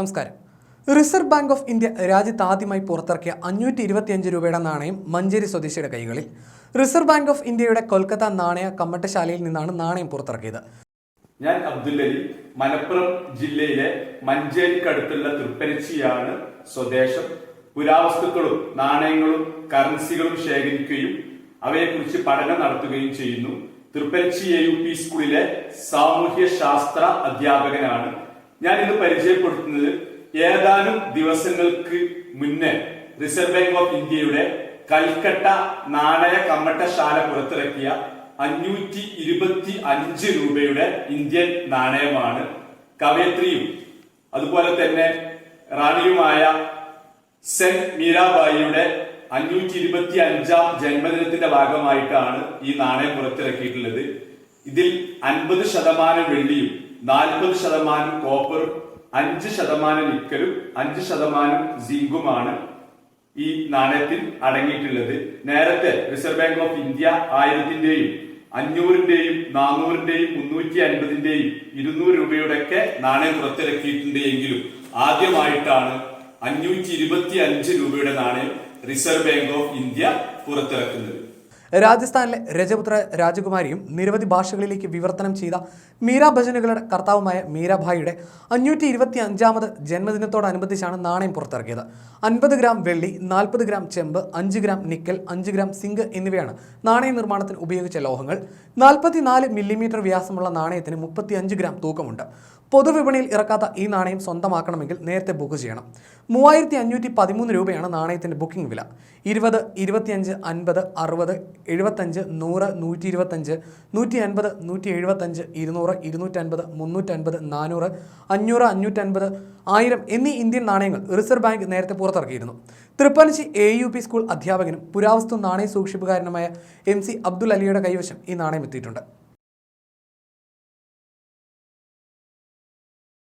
നമസ്കാരം. Reserve Bank of India രാജ്യത്ത് ആദ്യമായി പുറത്തിറക്കിയ അഞ്ഞൂറ്റി ഇരുപത്തിയഞ്ച് രൂപയുടെ നാണയം മഞ്ചേരി സ്വദേശിയുടെ കൈകളിൽ. റിസർവ് ബാങ്ക് ഓഫ് ഇന്ത്യയുടെ കൊൽക്കത്ത നാണയ കമ്മട്ടശാലയിൽ നിന്നാണ് നാണയം പുറത്തിറക്കിയത്. ഞാൻ അബ്ദുല്ലലി മലപ്പുറം ജില്ലയിലെ മഞ്ചേരിക്കടുത്തുള്ള തൃപ്പനച്ചിയാണ് സ്വദേശം. പുരാവസ്തുക്കളും നാണയങ്ങളും കറൻസികളും ശേഖരിക്കുകയും അവയെക്കുറിച്ച് പഠനം നടത്തുകയും ചെയ്യുന്നു. തൃപ്പനച്ചി എ യു പി സ്കൂളിലെ സാമൂഹ്യ ശാസ്ത്ര അധ്യാപകനാണ്. ഞാൻ ഇത് പരിചയപ്പെടുത്തുന്നത് ഏതാനും ദിവസങ്ങൾക്ക് മുന്നേ റിസർവ് ബാങ്ക് ഓഫ് ഇന്ത്യയുടെ കൽക്കട്ട നാണയ കമ്മട്ടശാല പുറത്തിറക്കിയ അഞ്ഞൂറ്റി ഇരുപത്തി അഞ്ച് രൂപയുടെ ഇന്ത്യൻ നാണയമാണ് കവയത്രിയും അതുപോലെ തന്നെ റാണിയുമായ സെൻ മീരാബായിയുടെ അഞ്ഞൂറ്റി ഇരുപത്തി അഞ്ചാം ജന്മദിനത്തിന്റെ ഭാഗമായിട്ടാണ് ഈ നാണയം പുറത്തിറക്കിയിട്ടുള്ളത്. ഇതിൽ അൻപത് ശതമാനം വെള്ളിയും നാൽപ്പത് ശതമാനം കോപ്പറും അഞ്ച് ശതമാനം നിക്കലും അഞ്ച് ശതമാനം സിങ്കുമാണ് ഈ നാണയത്തിൽ അടങ്ങിയിട്ടുള്ളത്. നേരത്തെ റിസർവ് ബാങ്ക് ഓഫ് ഇന്ത്യ ആയിരത്തിന്റെയും അഞ്ഞൂറിന്റെയും നാനൂറിന്റെയും മുന്നൂറ്റി അൻപതിന്റെയും ഇരുന്നൂറ് രൂപയുടെയൊക്കെ നാണയം പുറത്തിറക്കിയിട്ടുണ്ട് എങ്കിലും ആദ്യമായിട്ടാണ് അഞ്ഞൂറ്റി ഇരുപത്തി അഞ്ച് രൂപയുടെ നാണയം റിസർവ് ബാങ്ക് ഓഫ് ഇന്ത്യ പുറത്തിറക്കുന്നത്. രാജസ്ഥാനിലെ രജപുത്ര രാജകുമാരിയും നിരവധി ഭാഷകളിലേക്ക് വിവർത്തനം ചെയ്ത മീരാ ഭജനുകളുടെ കർത്താവുമായ മീരാഭായിയുടെ അഞ്ഞൂറ്റി ഇരുപത്തി അഞ്ചാമത് ജന്മദിനത്തോടനുബന്ധിച്ചാണ് നാണയം പുറത്തിറക്കിയത്. അൻപത് ഗ്രാം വെള്ളി നാൽപ്പത് ഗ്രാം ചെമ്പ് അഞ്ച് ഗ്രാം നിക്കൽ അഞ്ച് ഗ്രാം സിങ്ക് എന്നിവയാണ് നാണയ നിർമ്മാണത്തിന് ഉപയോഗിച്ച ലോഹങ്ങൾ. നാൽപ്പത്തിനാല് മില്ലിമീറ്റർ വ്യാസമുള്ള നാണയത്തിന് മുപ്പത്തി അഞ്ച് ഗ്രാം തൂക്കമുണ്ട്. പൊതുവിപണിയിൽ ഇറക്കാത്ത ഈ നാണയം സ്വന്തമാക്കണമെങ്കിൽ നേരത്തെ ബുക്ക് ചെയ്യണം. മൂവായിരത്തി അഞ്ഞൂറ്റി പതിമൂന്ന് രൂപയാണ് നാണയത്തിന്റെ ബുക്കിംഗ് വില. ഇരുപത് ഇരുപത്തിയഞ്ച് അൻപത് അറുപത് എഴുപത്തഞ്ച് നൂറ് നൂറ്റി ഇരുപത്തഞ്ച് നൂറ്റി അൻപത് നൂറ്റി എഴുപത്തഞ്ച് ഇരുന്നൂറ് ഇരുന്നൂറ്റൻപത് മുന്നൂറ്റൻപത് നാനൂറ് അഞ്ഞൂറ് അഞ്ഞൂറ്റൻപത് ആയിരം എന്നീ ഇന്ത്യൻ നാണയങ്ങൾ റിസർവ് ബാങ്ക് നേരത്തെ പുറത്തിറക്കിയിരുന്നു. Thrippanassi A U P school അധ്യാപകനും പുരാവസ്തു നാണയ സൂക്ഷിപ്പുകാരനുമായ എം സി അബ്ദുൽ അലിയുടെ കൈവശം ഈ നാണയം എത്തിയിട്ടുണ്ട്.